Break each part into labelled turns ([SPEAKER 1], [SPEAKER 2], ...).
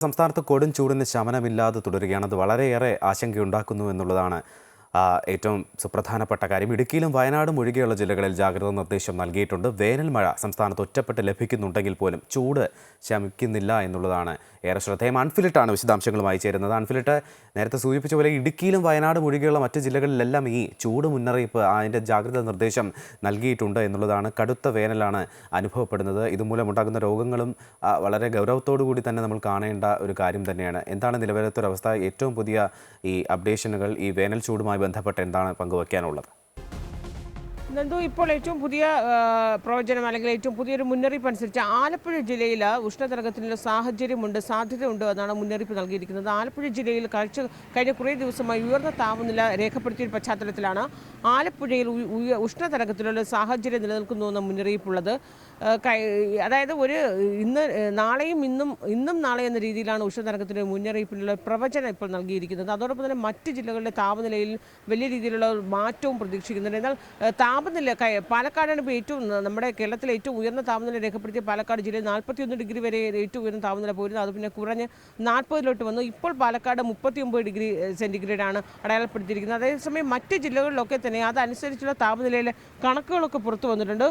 [SPEAKER 1] സംസ്ഥാനത്ത് കൊടും ചൂടിന് ശമനമില്ലാതെ തുടരുകയാണ് അത് വളരെയേറെ ആശങ്കയുണ്ടാക്കുന്നു എന്നുള്ളതാണ് ഏറ്റവും സുപ്രധാനപ്പെട്ട കാര്യം ഇടുക്കിയിലും വയനാടും ഒഴികെയുള്ള ജില്ലകളിൽ ജാഗ്രതാ നിർദ്ദേശം നൽകിയിട്ടുണ്ട്. വേനൽ മഴ സംസ്ഥാനത്ത് ഒറ്റപ്പെട്ട് ലഭിക്കുന്നുണ്ടെങ്കിൽ പോലും ചൂട് ശമിക്കുന്നില്ല എന്നുള്ളതാണ് ഏറെ ശ്രദ്ധേയം. അൺഫിലിട്ടാണ് വിശദാംശങ്ങളുമായി ചേരുന്നത്. അൺഫിലിട്ട് നേരത്തെ സൂചിപ്പിച്ച പോലെ ഇടുക്കിയിലും വയനാടും ഒഴികെയുള്ള മറ്റ് ജില്ലകളിലെല്ലാം ഈ ചൂട് മുന്നറിയിപ്പ് അതിന്റെ ജാഗ്രതാ നിർദ്ദേശം നൽകിയിട്ടുണ്ട് എന്നുള്ളതാണ് കടുത്ത വേനലാണ് അനുഭവപ്പെടുന്നത്. ഇതുമൂലം ഉണ്ടാകുന്ന രോഗങ്ങളും വളരെ ഗൗരവത്തോടു കൂടി തന്നെ നമ്മൾ കാണേണ്ട ഒരു കാര്യം തന്നെയാണ്. എന്താണ് നിലവിലത്തെ ഒരു അവസ്ഥ? ഏറ്റവും പുതിയ ഈ അപ്ഡേഷനുകൾ ഈ വേനൽ ചൂടുമായി ബന്ധപ്പെട്ട് എന്താണ് പങ്കുവയ്ക്കാനുള്ളത്
[SPEAKER 2] നന്ദു ഇപ്പോൾ ഏറ്റവും പുതിയ പ്രവചനം അല്ലെങ്കിൽ ഏറ്റവും പുതിയൊരു മുന്നറിയിപ്പ് അനുസരിച്ച് ആലപ്പുഴ ജില്ലയിൽ ഉഷ്ണതരംഗത്തിനുള്ള സാഹചര്യമുണ്ട് സാധ്യതയുണ്ട് എന്നാണ് മുന്നറിയിപ്പ് നൽകിയിരിക്കുന്നത്. ആലപ്പുഴ ജില്ലയിൽ കഴിച്ച കഴിഞ്ഞ കുറേ ദിവസമായി ഉയർന്ന താപനില രേഖപ്പെടുത്തിയ പശ്ചാത്തലത്തിലാണ് ആലപ്പുഴയിൽ ഉഷ്ണതരംഗത്തിനുള്ള സാഹചര്യം നിലനിൽക്കുന്നു എന്ന മുന്നറിയിപ്പുള്ളത്. അതായത് ഒരു ഇന്ന് നാളെയും ഇന്നും ഇന്നും നാളെ എന്ന രീതിയിലാണ് ഉഷ്ണതരംഗത്തിന്റെ മുന്നറിയിപ്പിലുള്ള പ്രവചനം ഇപ്പോൾ നൽകിയിരിക്കുന്നത്. അതോടൊപ്പം തന്നെ മറ്റ് ജില്ലകളിലെ താപനിലയിൽ വലിയ രീതിയിലുള്ള മാറ്റവും പ്രതീക്ഷിക്കുന്നുണ്ട്. എന്നാൽ താപനില പാലക്കാടാണ് ഇപ്പോൾ ഏറ്റവും നമ്മുടെ കേരളത്തിലെ ഏറ്റവും ഉയർന്ന താപനില രേഖപ്പെടുത്തിയ പാലക്കാട് ജില്ലയിൽ നാൽപ്പത്തിയൊന്ന് ഡിഗ്രി വരെ ഏറ്റവും ഉയർന്ന താപനില പോയിരുന്നു. അത് പിന്നെ കുറഞ്ഞ് നാൽപ്പതിലോട്ട് വന്നു. ഇപ്പോൾ പാലക്കാട് മുപ്പത്തി ഒമ്പത് ഡിഗ്രി സെന്റിഗ്രേഡാണ് അടയാളപ്പെടുത്തിയിരിക്കുന്നത്. അതേസമയം മറ്റ് ജില്ലകളിലൊക്കെ തന്നെ അതനുസരിച്ചുള്ള താപനിലയിലെ കണക്കുകളൊക്കെ പുറത്തു വന്നിട്ടുണ്ട്.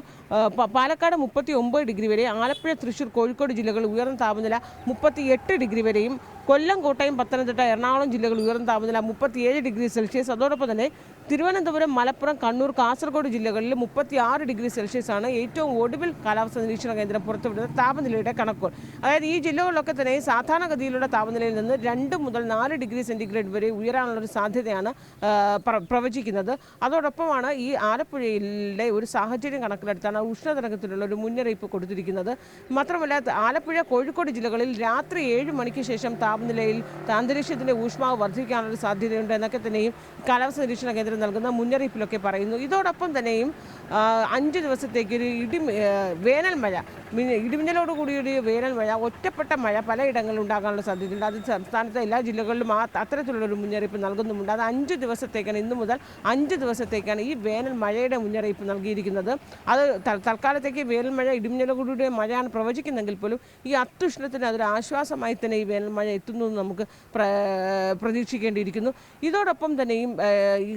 [SPEAKER 2] പാലക്കാട് മുപ്പത്തി ഒമ്പത് ഡിഗ്രി വരെ ആലപ്പുഴ തൃശൂർ കോഴിക്കോട് ജില്ലകളിൽ ഉയർന്ന താപനില മുപ്പത്തി എട്ട് ഡിഗ്രി വരെയും കൊല്ലം കോട്ടയം പത്തനംതിട്ട എറണാകുളം ജില്ലകളിൽ ഉയർന്ന താപനില മുപ്പത്തിയേഴ് ഡിഗ്രി സെൽഷ്യസ്. അതോടൊപ്പം തന്നെ തിരുവനന്തപുരം മലപ്പുറം കണ്ണൂർ കാസർഗോഡ് ജില്ലകളിൽ മുപ്പത്തി ആറ് ഡിഗ്രി സെൽഷ്യസ് ആണ് ഏറ്റവും ഒടുവിൽ കാലാവസ്ഥാ നിരീക്ഷണ കേന്ദ്രം പുറത്തുവിടുന്ന താപനിലയുടെ കണക്കുകൾ. അതായത് ഈ ജില്ലകളിലൊക്കെ തന്നെ സാധാരണഗതിയിലുള്ള താപനിലയിൽ നിന്ന് രണ്ട് മുതൽ നാല് ഡിഗ്രി സെന്റിഗ്രേഡ് വരെ ഉയരാനുള്ള ഒരു സാധ്യതയാണ് പ്രവചിക്കുന്നത്. അതോടൊപ്പമാണ് ഈ ആലപ്പുഴയിലെ ഒരു സാഹചര്യം കണക്കിലെടുത്താണ് ഉഷ്ണതരംഗത്തിലുള്ള ഒരു മുന്നറിയിപ്പ് കൊടുത്തിരിക്കുന്നത്. മാത്രമല്ല ആലപ്പുഴ കോഴിക്കോട് ജില്ലകളിൽ രാത്രി ഏഴ് മണിക്ക് ശേഷം താപനിലയിൽ അന്തരീക്ഷത്തിന്റെ ഊഷ്മാവ് വർദ്ധിക്കാനുള്ള സാധ്യതയുണ്ട് എന്നൊക്കെ തന്നെയും കാലാവസ്ഥാ നിരീക്ഷണ കേന്ദ്രം നൽകുന്ന മുന്നറിയിപ്പിലൊക്കെ പറയുന്നു. ഇതോടൊപ്പം തന്നെയും അഞ്ച് ദിവസത്തേക്ക് ഒരു ഇടി വേനൽ മഴ ഇടിമിന്നലോട് കൂടിയൊരു വേനൽ മഴ ഒറ്റപ്പെട്ട മഴ പലയിടങ്ങളിൽ ഉണ്ടാകാനുള്ള സാധ്യതയുണ്ട്. അത് സംസ്ഥാനത്തെ എല്ലാ ജില്ലകളിലും ആ അത്തരത്തിലുള്ളൊരു മുന്നറിയിപ്പ് നൽകുന്നുമുണ്ട്. അത് അഞ്ച് ദിവസത്തേക്കാണ് ഇന്നു മുതൽ അഞ്ച് ദിവസത്തേക്കാണ് ഈ വേനൽ മഴയുടെ മുന്നറിയിപ്പ് നൽകിയിരിക്കുന്നത്. അത് തൽക്കാലത്തേക്ക് വേനൽ മഴ ഇടിമിന്നലോടുകൂടിയ മഴയാണ് പ്രവചിക്കുന്നതെങ്കിൽ പോലും ഈ അത്യുഷ്ണത്തിന് അതൊരു ആശ്വാസമായി തന്നെ ഈ വേനൽ മഴ എത്തുന്നു എന്ന് നമുക്ക് പ്ര- പ്രതീക്ഷിക്കേണ്ടിയിരിക്കുന്നു. ഇതോടൊപ്പം തന്നെയും ഈ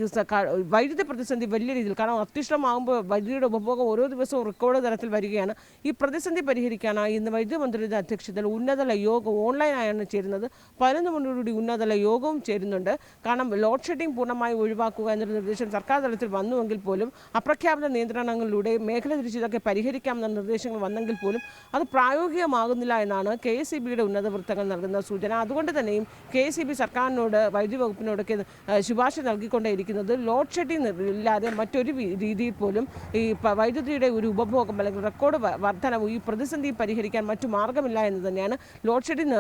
[SPEAKER 2] വൈദ്യുതി പ്രതിസന്ധി വലിയ രീതിയിൽ കാരണം അത്യുഷ്ണമാകുമ്പോൾ വൈദ്യുതിയുടെ ഉപഭോഗം ഓരോ ദിവസവും റെക്കോർഡ് തലത്തിൽ വരികയാണ്. ഈ പ്രതിസന്ധി പരിഹരിക്കാനായി ഇന്ന് വൈദ്യുതി മന്ത്രിയുടെ അധ്യക്ഷതയിൽ ഉന്നതതല യോഗം ഓൺലൈനായാണ് ചേരുന്നത്. പതിനൊന്ന് മണിയോടുകൂടി ഉന്നതതല യോഗവും ചേരുന്നുണ്ട്. കാരണം ലോഡ് ഷെഡിംഗ് പൂർണമായി ഒഴിവാക്കുക എന്നൊരു നിർദ്ദേശം സർക്കാർ തലത്തിൽ വന്നുവെങ്കിൽ പോലും അപ്രഖ്യാപിത നിയന്ത്രണങ്ങളിലൂടെ മേഖല തിരിച്ചതൊക്കെ പരിഹരിക്കാമെന്ന നിർദ്ദേശങ്ങൾ വന്നെങ്കിൽ പോലും അത് പ്രായോഗികമാകുന്നില്ല എന്നാണ് കെ എസ് സി ബിയുടെ ഉന്നത വൃത്തങ്ങൾ നൽകുന്ന സൂചന. അതുകൊണ്ട് തന്നെയും കെ എസ് സി ബി സർക്കാരിനോട് വൈദ്യുതി വകുപ്പിനോടൊക്കെ ശുപാർശ നൽകിക്കൊണ്ടേയിരിക്കുന്നത് ലോഡ് ഷെഡിംഗ് ഇല്ലാതെ മറ്റൊരു രീതിയിൽ പോലും ഈ വൈദ്യുതിയുടെ ഒരു ഉപഭോഗം അല്ലെങ്കിൽ റെക്കോർഡ് വർധനവും ഈ പ്രതിസന്ധി പരിഹരിക്കാൻ മറ്റു മാർഗമില്ല എന്ന് തന്നെയാണ് ലോഡ് ഷെഡിംഗ്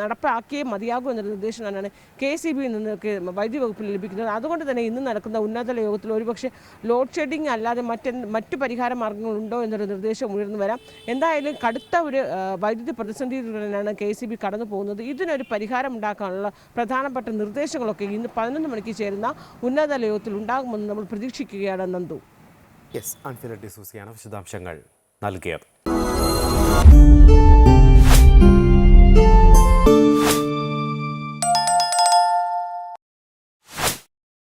[SPEAKER 2] നടപ്പാക്കിയേ മതിയാകൂ എന്ന നിർദ്ദേശം തന്നെയാണ് കെ സി ബിയിൽ നിന്നൊക്കെ വൈദ്യുതി വകുപ്പിൽ ലഭിക്കുന്നത്. അതുകൊണ്ട് തന്നെ ഇന്ന് നടക്കുന്ന ഉന്നതതല യോഗത്തിൽ ഒരുപക്ഷെ ലോഡ് ഷെഡിങ് അല്ലാതെ മറ്റ് മറ്റു പരിഹാര മാർഗങ്ങളുണ്ടോ എന്നൊരു നിർദ്ദേശം ഉയർന്നു വരാം. എന്തായാലും കടുത്ത ഒരു വൈദ്യുതി പ്രതിസന്ധിയിലൂടെയാണ് കെ സി ബി കടന്നു പോകുന്നത്. ഇതിനൊരു പരിഹാരം ഉണ്ടാക്കാനുള്ള പ്രധാനപ്പെട്ട നിർദ്ദേശങ്ങളൊക്കെ ഇന്ന് പതിനൊന്ന് മണിക്ക് ചേരുന്ന ഉന്നതതല യോഗത്തിൽ ഉണ്ടാകുമെന്ന് നമ്മൾ പ്രതീക്ഷിക്കുകയാണ് നന്ദു.
[SPEAKER 1] യെസ് അൺഫിലിറ്റ് ഡിസൂസിയാണ് വിശദാംശങ്ങൾ നൽകിയത്.